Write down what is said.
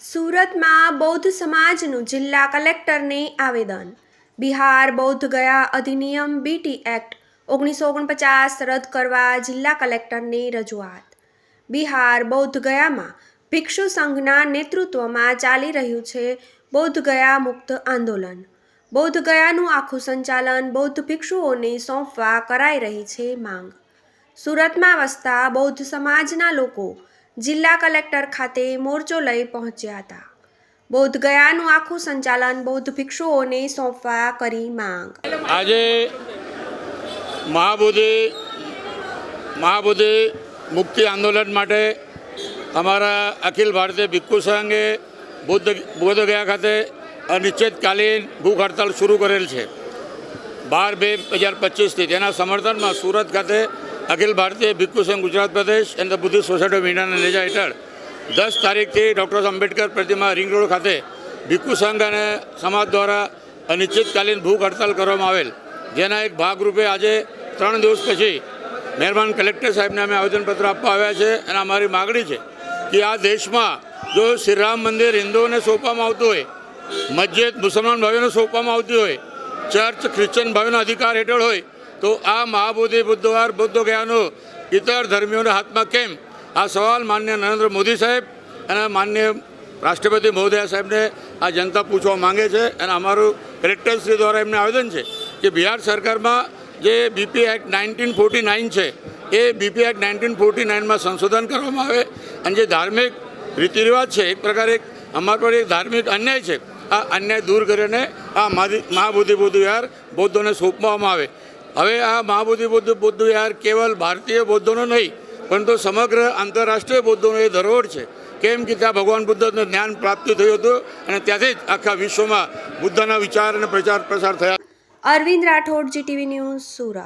સુરતમાં બૌદ્ધ સમાજનું જિલ્લા કલેક્ટરને આવેદન. બિહાર બૌદ્ધ ગયા અધિનિયમ બીટી એક્ટ ઓગણીસો ઓગણપચાસ રદ કરવા જિલ્લા કલેક્ટરની રજૂઆત. બિહાર બૌદ્ધ ગયામાં ભિક્ષુ સંઘના નેતૃત્વમાં ચાલી રહ્યું છે બૌદ્ધ ગયા મુક્ત આંદોલન. બૌદ્ધ ગયાનું આખું સંચાલન બૌદ્ધ ભિક્ષુઓને સોંપવા કરાઈ રહી છે માંગ. સુરતમાં વસતા બૌદ્ધ સમાજના લોકો જિલ્લા કલેક્ટર ખાતે મોરચો લઈ પહોંચ્યા હતા. બૌદ્ધ ગયાનું આખું સંચાલન બૌદ્ધ ભિક્ષુઓને સોંપવા કરી માંગ. આજે મહાબોધિ મહાબોધિ મુક્તિ આંદોલન માટે અમારા અખિલ ભારતીય ભિક્ષુ સંઘે બુદ્ધ બોધ ગયા ખાતે અનિશ્ચિતકાલીન ભૂખ હડતાલ શરૂ કરેલ છે. બાર બે હજાર પચીસથી તેના સમર્થનમાં સુરત ખાતે અખિલ ભારતીય ભિક્ષુ સંઘ ગુજરાત પ્રદેશ and the Buddhist society of ઇન્ડિયાના નેજા હેઠળ દસ તારીખથી ડૉક્ટર આંબેડકર પ્રતિમા રિંગ રોડ ખાતે ભિક્ષુ સંઘ અને સમાજ દ્વારા અનિશ્ચિતકાલીન ભૂખ હડતાલ કરવામાં આવેલ. જેના એક ભાગરૂપે આજે ત્રણ દિવસ પછી મહેરબાન કલેક્ટર સાહેબને અમે આવેદનપત્ર આપવા આવ્યા છે અને અમારી માગણી છે કે આ દેશમાં જો શ્રીરામ મંદિર હિન્દુઓને સોંપવામાં આવતું હોય, મસ્જિદ મુસલમાન ભાઈઓને સોંપવામાં આવતી હોય, ચર્ચ ખ્રિશ્ચન ભાઈઓના અધિકાર હેઠળ હોય તો આ મહાબોધિ બુદ્ધવાર બુદ્ધ ગયાનો ઇતર ધર્મીઓના હાથમાં કેમ? આ સવાલ માન્ય નરેન્દ્ર મોદી સાહેબ અને માન્ય રાષ્ટ્રપતિ મહોદય સાહેબને આ જનતા પૂછવા માંગે છે અને અમારું કલેક્ટરશ્રી દ્વારા એમને આવેદન છે કે બિહાર સરકારમાં જે BP act nineteen forty nine છે, એ બીપી એક્ટ નાઇન્ટીન ફોર્ટી નાઇનમાં સંશોધન કરવામાં આવે અને જે ધાર્મિક રીતિ રિવાજ છે, એક પ્રકારે એક અમારા પર એક ધાર્મિક અન્યાય છે, આ અન્યાય દૂર કરીને આ મહાબુદ્ધિ બૌદ્ધ વિહાર બૌદ્ધોને સોંપવામાં આવે. હવે આ મહાબુદ્ધિ બુદ્ધ બુદ્ધ વિહાર કેવલ ભારતીય બૌદ્ધોનો નહીં, પરંતુ સમગ્ર આંતરરાષ્ટ્રીય બૌદ્ધોનો એ ધરોહર છે. કેમ કે ત્યાં ભગવાન બુદ્ધનું જ્ઞાન પ્રાપ્તિ થયું હતું અને ત્યાંથી જ આખા વિશ્વમાં બુદ્ધના વિચાર અને પ્રચાર પ્રસાર થયા. Arvind Rathod, GTV news Surat.